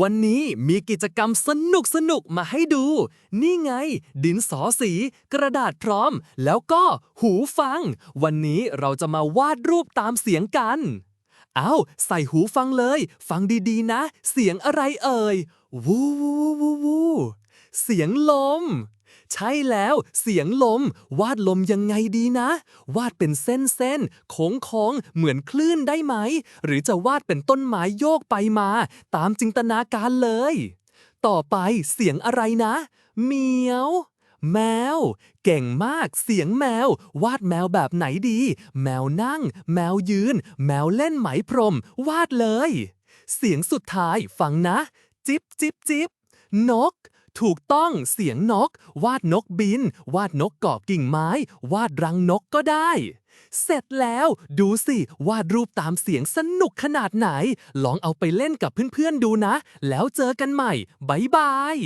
วันนี้มีกิจกรรมสนุกสนุกมาให้ดู นี่ไง ดินสอสี กระดาษพร้อม แล้วก็หูฟัง วันนี้เราจะมาวาดรูปตามเสียงกัน เอาใส่หูฟังเลย ฟังดีๆนะ เสียงอะไรเอ่ย วูวูวูวูวูเสียงลม ใช่แล้วเสียงลม วาดลมยังไงดีนะ วาดเป็นเส้นเส้นๆโค้งโค้งๆเหมือนคลื่นได้ไหม หรือจะวาดเป็นต้นไม้โยกไปมา ตามจินตนาการเลย ต่อไปเสียงอะไรนะเหมียว แมว เก่งมากเสียงแมว วาดแมวแบบไหนดี แมวนั่ง แมวยืน แมวเล่นไหมพรม วาดเลย เสียงสุดท้ายฟังนะ จิบจิบจิบนก ถูกต้องเสียงนก วาดนกบิน วาดนกเกาะกิ่งไม้ วาดรังนกก็ได้ เสร็จแล้วดูสิ วาดรูปตามเสียงสนุกขนาดไหน ลองเอาไปเล่นกับเพื่อนๆดูนะ แล้วเจอกันใหม่ บ๊ายบาย